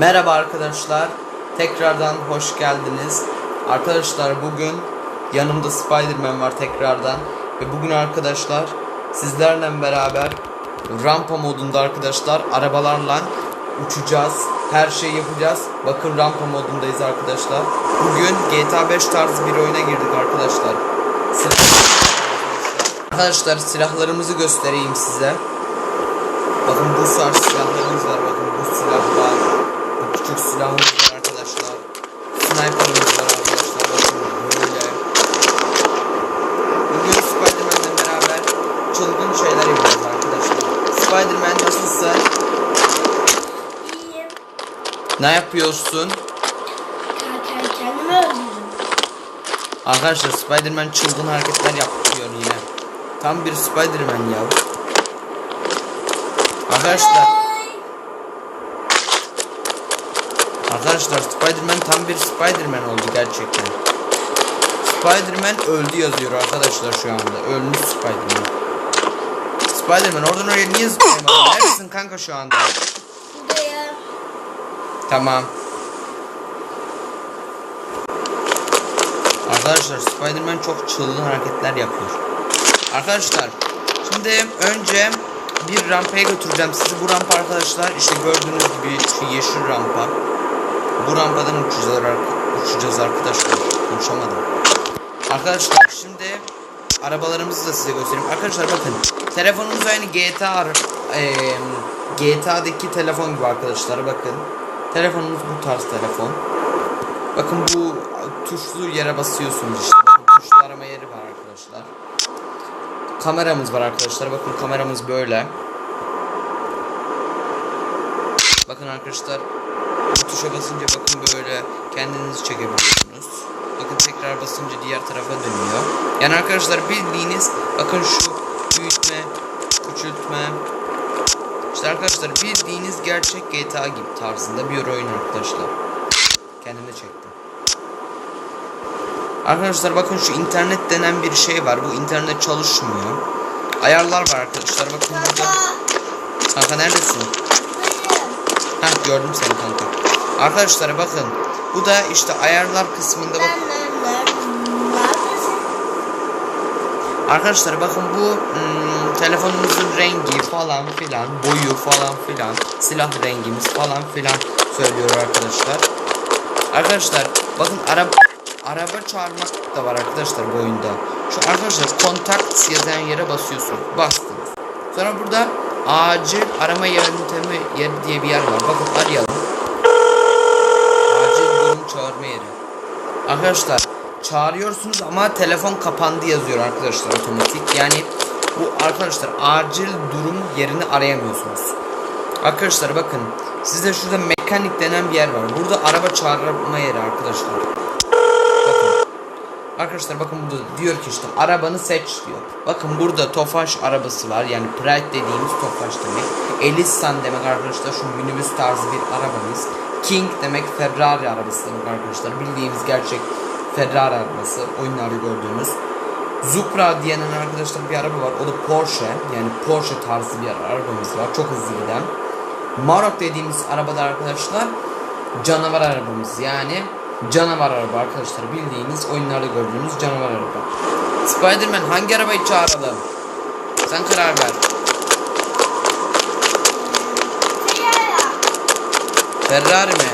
Merhaba arkadaşlar. Tekrardan hoş geldiniz. Arkadaşlar bugün yanımda Spider-Man var tekrardan. Ve bugün arkadaşlar sizlerle beraber rampa modunda arkadaşlar arabalarla uçacağız. Her şeyi yapacağız. Bakın rampa modundayız arkadaşlar. Bugün GTA 5 tarzı bir oyuna girdik arkadaşlar. Arkadaşlar silahlarımızı göstereyim size. Bakın bu sarı silahlarımız var. Bakın bu silah var. Bu küçük silahımız var arkadaşlar. Sniper'ımız var arkadaşlar. Bakın böyle. Bugün Spider-Man'le beraber çılgın şeyler yapacağız arkadaşlar. Spider-Man nasılsın? İyiyim. Ne yapıyorsun? Kendimi öldürdüm. Arkadaşlar Spider-Man çılgın hareketler yapıyor yine. Tam bir Spider-Man ya. Arkadaşlar Arkadaşlar Spider-Man tam bir Spider-Man oldu gerçekten. Spider-Man öldü yazıyor arkadaşlar şu anda. Ölmüş Spider-Man. Spider-Man oradan oraya niye zıplayamadın? Neredesin kanka şu anda? Buradayım. Tamam. Arkadaşlar Spider-Man çok çılgın hareketler yapıyor. Arkadaşlar şimdi önce bir rampaya götüreceğim sizi. Bu rampa arkadaşlar işte gördüğünüz gibi şu yeşil rampa. Bu rampadan uçacağız, uçacağız arkadaşlar. Konuşamadım. Arkadaşlar şimdi arabalarımızı da size göstereyim. Arkadaşlar bakın telefonumuz aynı GTA eee, GTA'daki telefon gibi arkadaşlar bakın. Telefonumuz bu tarz telefon. Bakın bu tuşlu yere basıyorsunuz işte. Bakın tuşlu arama yeri var arkadaşlar. Kameramız var arkadaşlar. Bakın kameramız böyle. Bakın arkadaşlar bu tuşa basınca bakın böyle kendinizi çekebiliyorsunuz. Bakın tekrar basınca diğer tarafa dönüyor. Yani arkadaşlar bildiğiniz bakın şu büyütme, küçültme. İşte arkadaşlar bildiğiniz gerçek GTA gibi tarzında bir oyun arkadaşlar. Kendime çektim. Arkadaşlar bakın şu internet denen bir şey var. Bu internet çalışmıyor. Ayarlar var arkadaşlar. Bakın burada. Kanka. Neredesin? Heh gördüm seni kanka. Arkadaşlar bakın. Bu da işte ayarlar kısmında bak. Arkadaşlar bakın bu hmm, telefonumuzun rengi falan filan, boyu falan filan, silah rengimiz falan filan söylüyor arkadaşlar. Arkadaşlar bakın araba araba çağırmak da var arkadaşlar bu oyunda. Şu arkadaşlar kontakt yazan yere basıyorsunuz. Bastınız. Sonra burada acil arama yöntemi yeri diye bir yer var. Bakın arayalım. Çağırma yeri. Arkadaşlar çağırıyorsunuz ama telefon kapandı yazıyor arkadaşlar otomatik. Yani bu arkadaşlar acil durum yerini arayamıyorsunuz. Arkadaşlar bakın sizde şurada mekanik denen bir yer var. Burada araba çağırma yeri arkadaşlar. Arkadaşlar bakın burada diyor ki işte arabanı seç diyor. Bakın burada Tofaş arabası var. Yani Pride dediğimiz Tofaş demek. Elissan demek arkadaşlar şu minibüs tarzı bir arabamız. King demek Ferrari arabası arkadaşlar. Bildiğimiz gerçek Ferrari arabası. Oyunlarda gördüğünüz. Supra diyenen arkadaşlar bir araba var. O da Porsche. Yani Porsche tarzı bir arabamız var. Çok hızlı giden. Marok dediğimiz arabada arkadaşlar canavar arabamız. Yani canavar araba arkadaşlar. Bildiğiniz oyunlarda gördüğünüz canavar araba. Spiderman hangi arabayı çağıralım? Sen karar ver. Ferrari. Mi?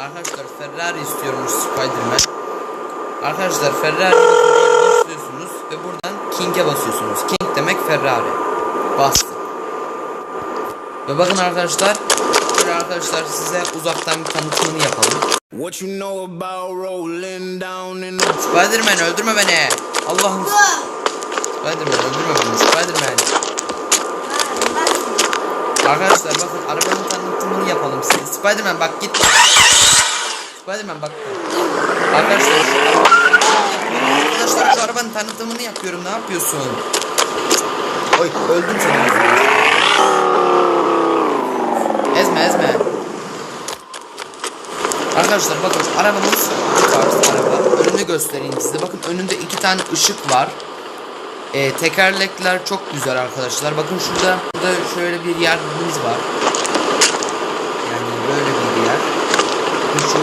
Arkadaşlar Ferrari istiyormuş Spiderman. Arkadaşlar Ferrari basıyorsunuz ve buradan King'e basıyorsunuz. King demek Ferrari. Bastım. Ve bakın arkadaşlar böyle arkadaşlar size uzaktan bir tanıtımını yapalım. What you know about rolling down in Spiderman öldürme beni. Allah'ım. Spiderman öldürme beni. Spiderman. Arkadaşlar bakın arabanın tanıtımını yapalım size. Spiderman bak git. Spiderman bak. Arkadaşlar Arkadaşlar şu arabanın tanıtımını yapıyorum. Ne yapıyorsun? Oy öldüm seni. Ezme ezme. Arkadaşlar bakın arabamız bu tarz araba. Önünü göstereyim size. Bakın önünde iki tane ışık var. E, tekerlekler çok güzel arkadaşlar. Bakın şurada, burada şöyle bir yerimiz var. Yani böyle bir yer. Bakın şu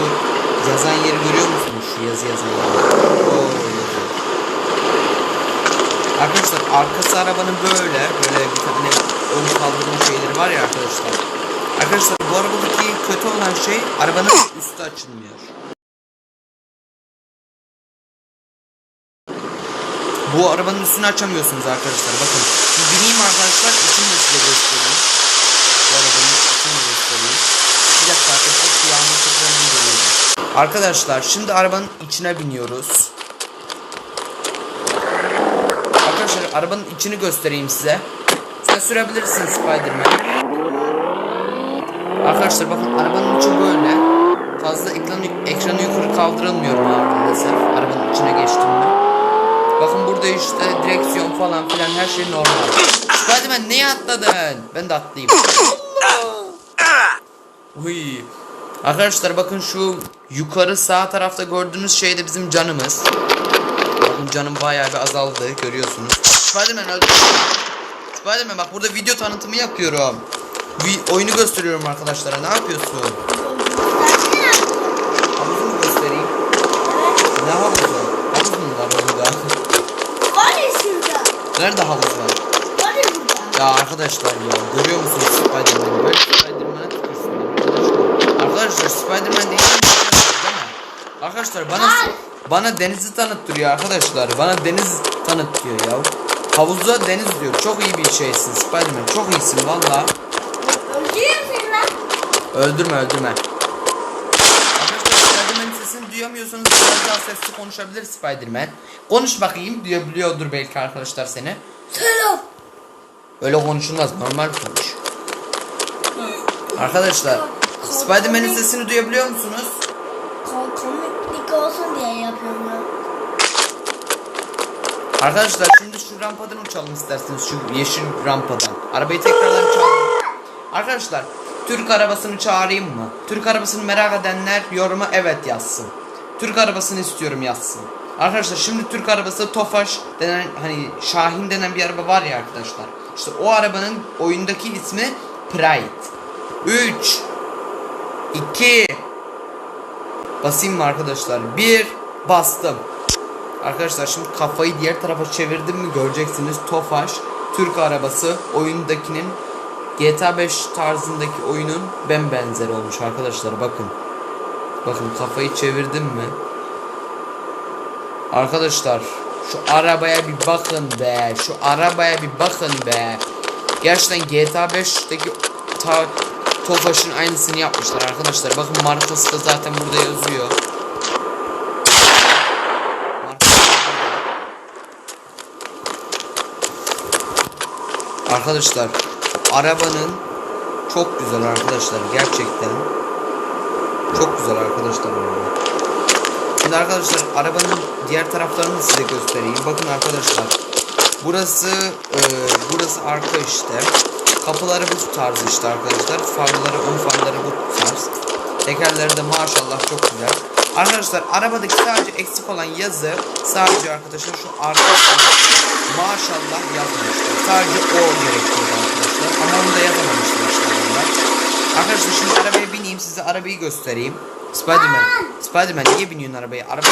yazan yeri görüyor musunuz? Şu yazı yazan yeri. Arkadaşlar arkası arabanın böyle böyle bir tane ön kaldırım şeyleri var ya arkadaşlar. Arkadaşlar bu arabadaki kötü olan şey arabanın üstü açılmıyor. Bu arabanın üstünü açamıyorsunuz arkadaşlar. Bakın. Şimdi bineyim arkadaşlar. İçini de size göstereyim. Bu arabanın içini göstereyim. Bir dakika arkadaşlar. Şu yağmur çakırını görüyorum. Arkadaşlar şimdi arabanın içine biniyoruz. Arkadaşlar arabanın içini göstereyim size. Sen sürebilirsin Spiderman. Arkadaşlar bakın arabanın içi böyle. Fazla ekranı, ekranı yukarı kaldırılmıyor maalesef. Arabanın içine geçtim mi? Burada işte direksiyon falan filan her şey normal. Spiderman neye atladın? Ben de atlayayım. Uy. Arkadaşlar bakın şu yukarı sağ tarafta gördüğünüz şey de bizim canımız. Bakın canım bayağı bir azaldı görüyorsunuz. Spiderman öldü. Spiderman bak burada video tanıtımı yapıyorum. Vi- oyunu gösteriyorum arkadaşlara. Ne yapıyorsun? Versene. Havuzu mu göstereyim? Evet. Ne havuzu? Havuz mu var orada? Var ya şurada. Nerede havuz var? Var ya burada. Ya arkadaşlar ya görüyor musunuz Spiderman'i? Böyle Spiderman'a tıkıyorsun arkadaşlar. Arkadaşlar Spiderman değil mi? Arkadaşlar bana bana denizi tanıttırıyor arkadaşlar. Bana deniz tanıtıyor ya. Havuzda deniz diyor. Çok iyi bir şeysin Spiderman. Çok iyisin valla. Lan. Öldürme öldürme. Duyamıyorsanız biraz daha sesli konuşabilir Spiderman. Konuş bakayım duyabiliyordur belki arkadaşlar seni. Selam. Öyle konuşulmaz normal konuş. Arkadaşlar Spiderman'in sesini duyabiliyor musunuz? Kom- Komiklik olsun diye yapıyorum. Arkadaşlar şimdi şu rampadan uçalım isterseniz şu yeşil rampadan. Arabayı tekrardan çağırın. Arkadaşlar Türk arabasını çağırayım mı? Türk arabasını merak edenler yoruma evet yazsın. Türk arabasını istiyorum yazsın. Arkadaşlar şimdi Türk arabası Tofaş denen hani Şahin denen bir araba var ya arkadaşlar. İşte o arabanın oyundaki ismi Pride. 3 2 Basayım mı arkadaşlar? 1 Bastım. Arkadaşlar şimdi kafayı diğer tarafa çevirdim mi göreceksiniz Tofaş Türk arabası oyundakinin GTA 5 tarzındaki oyunun ben benzer olmuş arkadaşlar bakın. Bakın kafayı çevirdim mi? Arkadaşlar şu arabaya bir bakın be. Şu arabaya bir bakın be. Gerçekten GTA 5'teki ta Tofaş'ın aynısını yapmışlar arkadaşlar. Bakın markası da zaten burada yazıyor. Arkadaşlar arabanın çok güzel arkadaşlar gerçekten çok güzel arkadaşlar araba. Şimdi arkadaşlar arabanın diğer taraflarını da size göstereyim. Bakın arkadaşlar burası e, burası arka işte. Kapıları bu tarz işte arkadaşlar. Farları ön farları bu tarz. Tekerleri de maşallah çok güzel. Arkadaşlar arabadaki sadece eksik olan yazı sadece arkadaşlar şu arka maşallah yazmamışlar. Sadece o gerekiyordu arkadaşlar. Ama onu da yazamamışlar işte adamlar. Arkadaşlar şimdi arabaya bineyim size arabayı göstereyim. Spiderman. Spiderman niye biniyorsun arabaya? Araba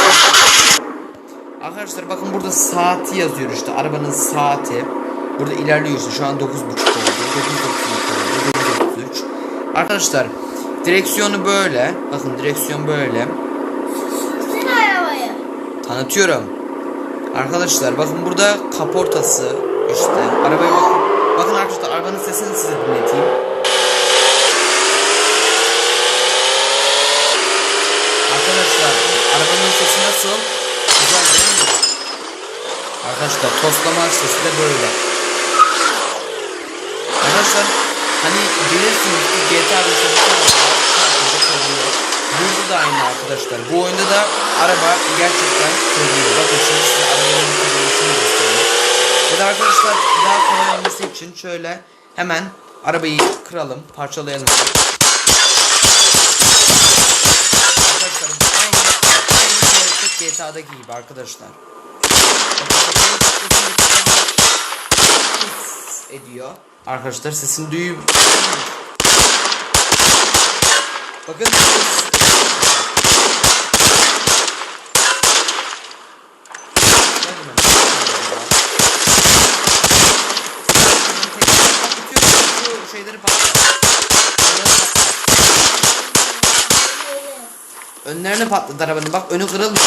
Arkadaşlar bakın burada saati yazıyor işte arabanın saati. Burada ilerliyor işte şu an 9.30 oldu. 9.93 oldu. 9.33. Arkadaşlar direksiyonu böyle. Bakın direksiyon böyle. Sürsene arabayı. Tanıtıyorum. Arkadaşlar bakın burada kaportası işte. Arabaya bakın. Bakın arkadaşlar arabanın sesini size dinleteyim. Arkadaşlar arabanın sesi nasıl? Güzel değil mi? Arkadaşlar toslama sesi de böyle. Arkadaşlar hani bilirsiniz ki GTA 5'te bu kadar çarpınca kalıyor. Burada da aynı arkadaşlar. Bu oyunda da araba gerçekten kırılıyor. Bakın şimdi size arabanın kırılmasını göstereyim. Ya da arkadaşlar daha kolay olması için şöyle hemen arabayı kıralım, parçalayalım. Arkadaşlar bu aynı, aynı GTA'daki gibi arkadaşlar. Ediyor. Arkadaşlar sesini duyuyor. Bakın Önlerini patladı arabanın. Bak önü kırılmış.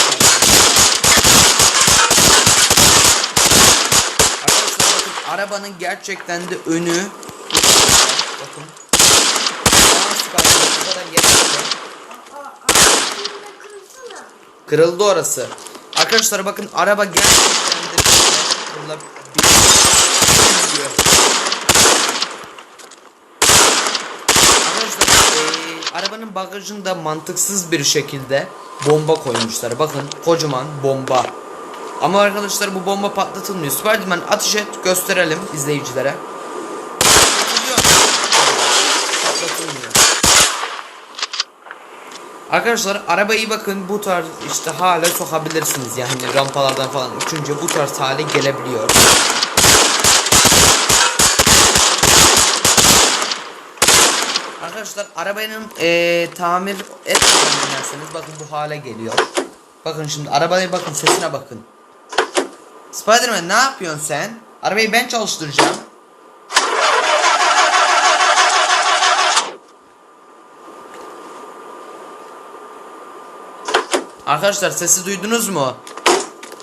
Arkadaşlar bakın arabanın gerçekten de önü bakın. Kırıldı orası. Arkadaşlar bakın araba gerçekten de kırılabiliyor. Arkadaşlar eee, arabanın bagajında mantıksız bir şekilde bomba koymuşlar. Bakın kocaman bomba. Ama arkadaşlar bu bomba patlatılmıyor. Spiderman ateş et gösterelim izleyicilere. Patlatılmıyor. Arkadaşlar arabayı bakın bu tarz işte hale sokabilirsiniz yani rampalardan falan uçunca bu tarz hale gelebiliyor. Arkadaşlar arabanın eee, tamir etmeden binerseniz bakın bu hale geliyor. Bakın şimdi arabaya bakın sesine bakın. Spiderman ne yapıyorsun sen? Arabayı ben çalıştıracağım. Arkadaşlar sesi duydunuz mu?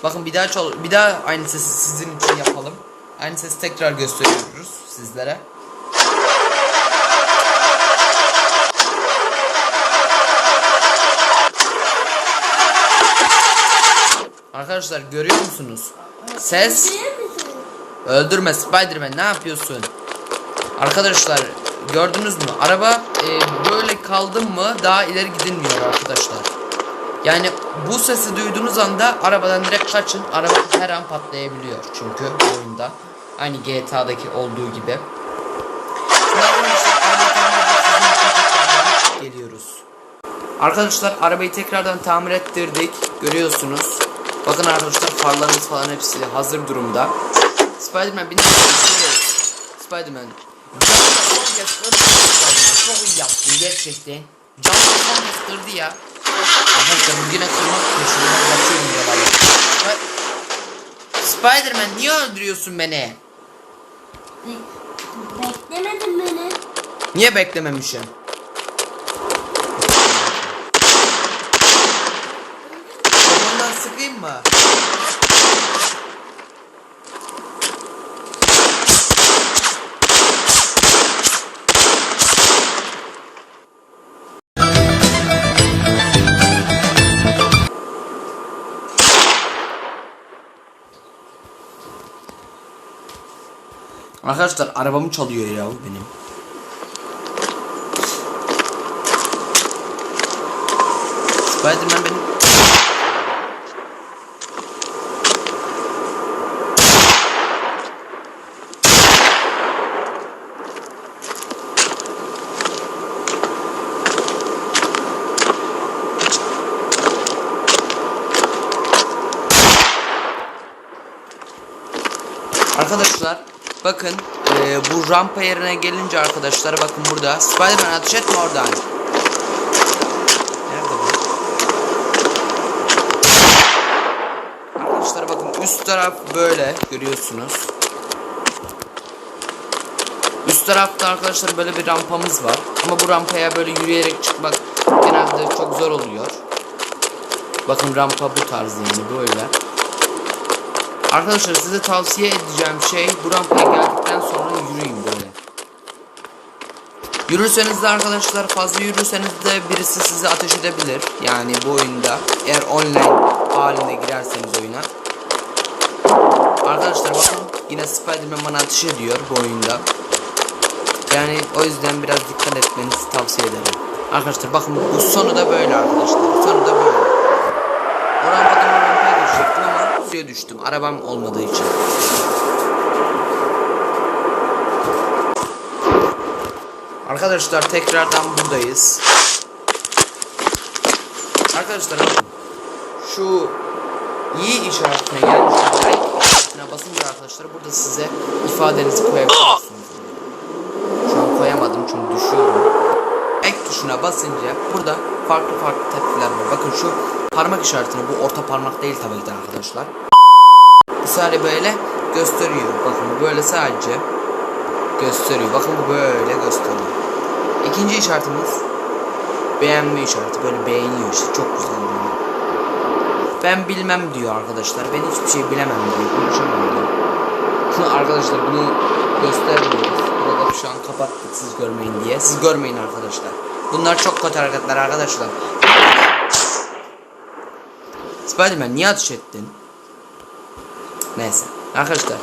Bakın bir daha çal bir daha aynı sesi sizin için yapalım. Aynı sesi tekrar gösteriyoruz sizlere. Arkadaşlar görüyor musunuz? Ses öldürme Spiderman ne yapıyorsun? Arkadaşlar gördünüz mü? Araba e, böyle kaldım mı daha ileri gidilmiyor arkadaşlar. Yani bu sesi duyduğunuz anda arabadan direkt kaçın. Araba her an patlayabiliyor çünkü oyunda. Aynı GTA'daki olduğu gibi. Geliyoruz. Arkadaşlar arabayı tekrardan tamir ettirdik. Görüyorsunuz. Bakın arkadaşlar farlarımız falan hepsi hazır durumda. Spiderman bir şey Spiderman. Çok iyi yaptın gerçekten. Son kez kırdı ya. Arkadaşlar bu yine kırmak peşinden bakıyorum buralara. Sp- Spiderman niye öldürüyorsun beni? Bek- Beklemedin beni. Niye beklememişim? Arkadaşlar arabamı çalıyor ya benim. Spiderman benim Arkadaşlar bakın eee, bu rampa yerine gelince arkadaşlar bakın burada Spiderman ateş etme oradan. Nerede bu? Arkadaşlar bakın üst taraf böyle görüyorsunuz. Üst tarafta arkadaşlar böyle bir rampamız var. Ama bu rampaya böyle yürüyerek çıkmak genelde çok zor oluyor. Bakın rampa bu tarz yani böyle. Arkadaşlar size tavsiye edeceğim şey bu rampaya geldikten sonra yürüyün böyle. Yürürseniz de arkadaşlar fazla yürürseniz de birisi sizi ateş edebilir. Yani bu oyunda eğer online halinde girerseniz oyuna. Arkadaşlar bakın yine Spiderman bana ateş ediyor bu oyunda. Yani o yüzden biraz dikkat etmenizi tavsiye ederim. Arkadaşlar bakın bu sonu da böyle arkadaşlar. Sonu da böyle. O rampadan o rampaya düşecektim ama suya düştüm. Arabam olmadığı için. Arkadaşlar tekrardan buradayız. Arkadaşlar. Şu iyi işaretine gelmiş like basınca arkadaşlar burada size ifadenizi koyabilirsiniz. Şu an koyamadım çünkü düşüyorum. Tuşuna basınca burada farklı farklı tepkiler var. Bakın şu parmak işaretini bu orta parmak değil tabii ki arkadaşlar. Sadece böyle gösteriyor. Bakın böyle sadece gösteriyor. Bakın bu böyle gösteriyor. İkinci işaretimiz beğenme işareti böyle beğeniyor işte çok güzel diyor. Ben bilmem diyor arkadaşlar. Ben hiçbir şey bilemem diyor. Konuşamam diyor. Arkadaşlar bunu göstermiyoruz. Burada şu an kapattık siz görmeyin diye. Siz görmeyin arkadaşlar. Bunlar çok kötü hareketler arkadaşlar. Spiderman niye ateş ettin? Neyse. Arkadaşlar.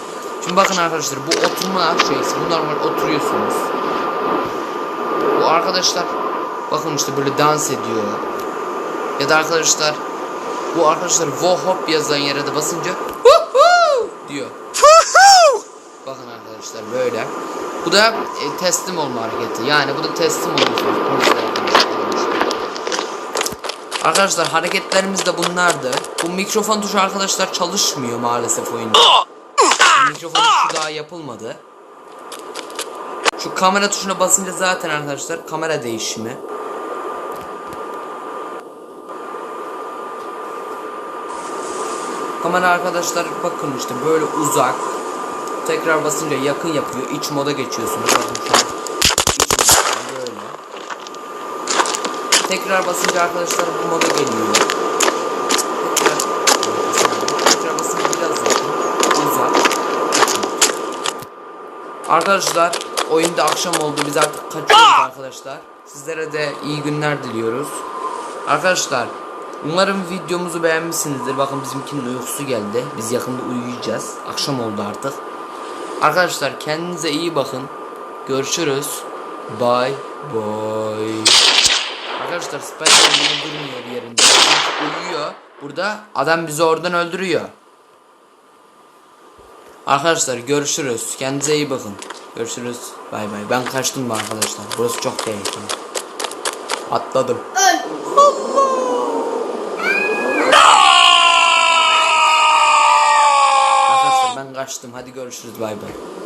Şimdi bakın arkadaşlar bu oturma şeysi. Bu normal oturuyorsunuz. Bu arkadaşlar bakın işte böyle dans ediyor. Ya da arkadaşlar bu arkadaşlar Wohop yazan yere de basınca diyor. Bakın arkadaşlar böyle. Bu da e, teslim olma hareketi. Yani bu da teslim oluyorsunuz. Arkadaşlar hareketlerimiz de bunlardı. Bu mikrofon tuşu arkadaşlar çalışmıyor maalesef oyunda. mikrofon tuşu daha yapılmadı. Şu kamera tuşuna basınca zaten arkadaşlar kamera değişimi. Kamera arkadaşlar bakın işte böyle uzak. Tekrar basınca yakın yapıyor. İç moda geçiyorsunuz. Bakın şu an iç böyle. Tekrar basınca arkadaşlar bu moda geliyor. Tekrar, tekrar basınca biraz yakın. Uzak. Arkadaşlar oyunda akşam oldu. Biz artık kaçıyoruz arkadaşlar. Sizlere de iyi günler diliyoruz. Arkadaşlar umarım videomuzu beğenmişsinizdir. Bakın bizimkinin uykusu geldi. Biz yakında uyuyacağız. Akşam oldu artık. Arkadaşlar kendinize iyi bakın. Görüşürüz. Bye bye. Arkadaşlar Spider-Man durmuyor yerinde. Uyuyor. Burada adam bizi oradan öldürüyor. Arkadaşlar görüşürüz. Kendinize iyi bakın. Görüşürüz. Bay bay. Ben kaçtım arkadaşlar. Burası çok tehlikeli. Atladım. Öl. Arkadaşlar ben kaçtım. Hadi görüşürüz. Bay bay.